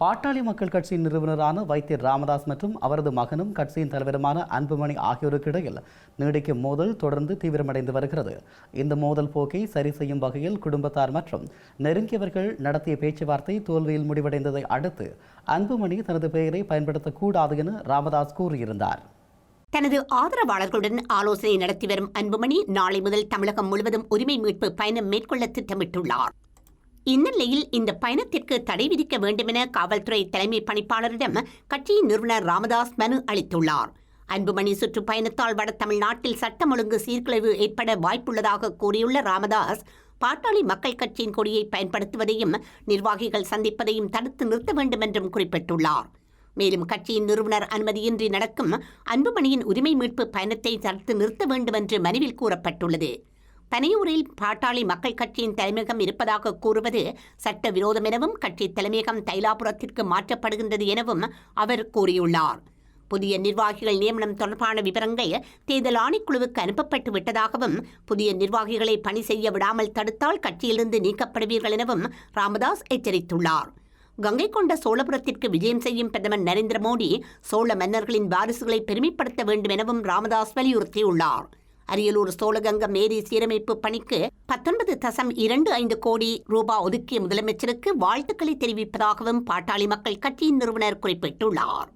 பாட்டாளி மக்கள் கட்சியின் நிறுவனரான வைத்தியர் ராமதாஸ் மற்றும் அவரது மகனும் கட்சியின் தலைவருமான அன்புமணி ஆகியோருக்கு இடையில் நீடிக்கும் மோதல் தொடர்ந்து தீவிரமடைந்து வருகிறது. இந்த மோதல் போக்கை சரி செய்யும் வகையில் குடும்பத்தார் மற்றும் நெருங்கியவர்கள் நடத்திய பேச்சுவார்த்தை தோல்வியில் முடிவடைந்ததை அடுத்து அன்புமணி தனது பெயரை பயன்படுத்தக்கூடாது என ராமதாஸ் கூறியிருந்தார். தனது ஆதரவாளர்களுடன் ஆலோசனை நடத்தி வரும் அன்புமணி நாளை முதல் தமிழகம் முழுவதும் உரிமை மீட்பு பயணம் மேற்கொள்ள திட்டமிட்டுள்ளார். இந்நிலையில் இந்த பயணத்திற்கு தடை விதிக்க வேண்டுமென காவல்துறை தலைமை பணிப்பாளரிடம் கட்சியின் நிறுவனர் ராமதாஸ் மனு அளித்துள்ளார். அன்புமணி சுற்றுப்பயணத்தால் வட தமிழ்நாட்டில் சட்டம் ஒழுங்கு சீர்குலைவு ஏற்பட வாய்ப்புள்ளதாக கூறியுள்ள ராமதாஸ் பாட்டாளி மக்கள் கட்சியின் கொடியை பயன்படுத்துவதையும் நிர்வாகிகள் சந்திப்பதையும் தடுத்து நிறுத்த வேண்டும் என்றும் குறிப்பிட்டுள்ளார். மேலும் கட்சியின் நிறுவனர் அனுமதியின்றி நடக்கும் அன்புமணியின் உரிமை மீட்பு பயணத்தை தடுத்து நிறுத்த வேண்டும் என்று மனுவில் கூறப்பட்டுள்ளது. பனையூரில் பாட்டாளி மக்கள் கட்சியின் தலைமையகம் இருப்பதாக கூறுவது சட்டவிரோதம் எனவும் கட்சி தலைமையகம் தைலாபுரத்திற்கு மாற்றப்படுகின்றது எனவும் அவர் கூறியுள்ளார். புதிய நிர்வாகிகள் நியமனம் தொடர்பான விவரங்கள் தேர்தல் ஆணைக்குழுவுக்கு அனுப்பப்பட்டு விட்டதாகவும் புதிய நிர்வாகிகளை பணி செய்ய விடாமல் தடுத்தால் கட்சியிலிருந்து நீக்கப்படுவீர்கள் எனவும் ராமதாஸ் எச்சரித்துள்ளார். கங்கை கொண்ட சோழபுரத்திற்கு விஜயம் செய்யும் பிரதமர் நரேந்திர மோடி சோழ மன்னர்களின் வாரிசுகளை பெருமைப்படுத்த வேண்டும் எனவும் ராமதாஸ் வலியுறுத்தியுள்ளார். அரியலூர் சோழகங்க மேரி சீரமைப்பு பணிக்கு பத்தொன்பது தசம் இரண்டு ஐந்து கோடி ரூபாய் ஒதுக்கிய முதலமைச்சருக்கு வாழ்த்துக்களை தெரிவிப்பதாகவும் பாட்டாளி மக்கள் கட்சியின் நிறுவனர் குறிப்பிட்டுள்ளார்.